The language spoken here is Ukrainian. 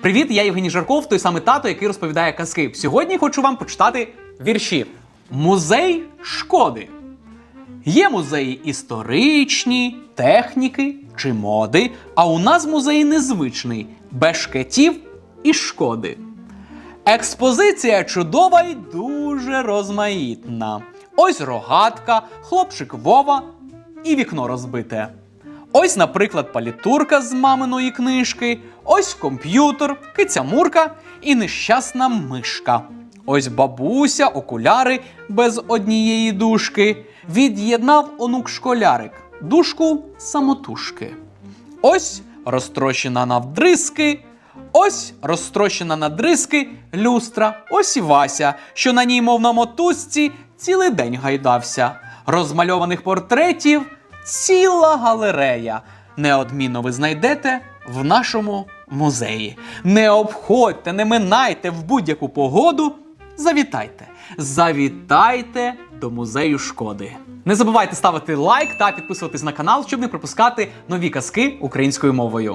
Привіт, я Євгеній Жарков, той самий тато, який розповідає казки. Сьогодні хочу вам почитати вірші. Музей шкоди. Є музеї історичні, техніки чи моди, а у нас музей незвичний бешкетів і шкоди. Експозиція чудова і дуже розмаїтна. Ось рогатка, хлопчик Вова і вікно розбите. Ось, наприклад, палітурка з маминої книжки, ось комп'ютер, киця Мурка і нещасна мишка. Ось бабуся, окуляри без однієї дужки. Від'єднав онук школярик дужку самотужки. Ось розтрощена навдризки, ось розтрощена на дризки люстра, ось і Вася, що на ній, мов на мотузці, цілий день гайдався. Розмальованих портретів ціла галерея. Неодмінно ви знайдете в нашому музеї. Не обходьте, не минайте в будь-яку погоду. Завітайте, завітайте до музею шкоди. Не забувайте ставити лайк та підписуватись на канал, щоб не пропускати нові казки українською мовою.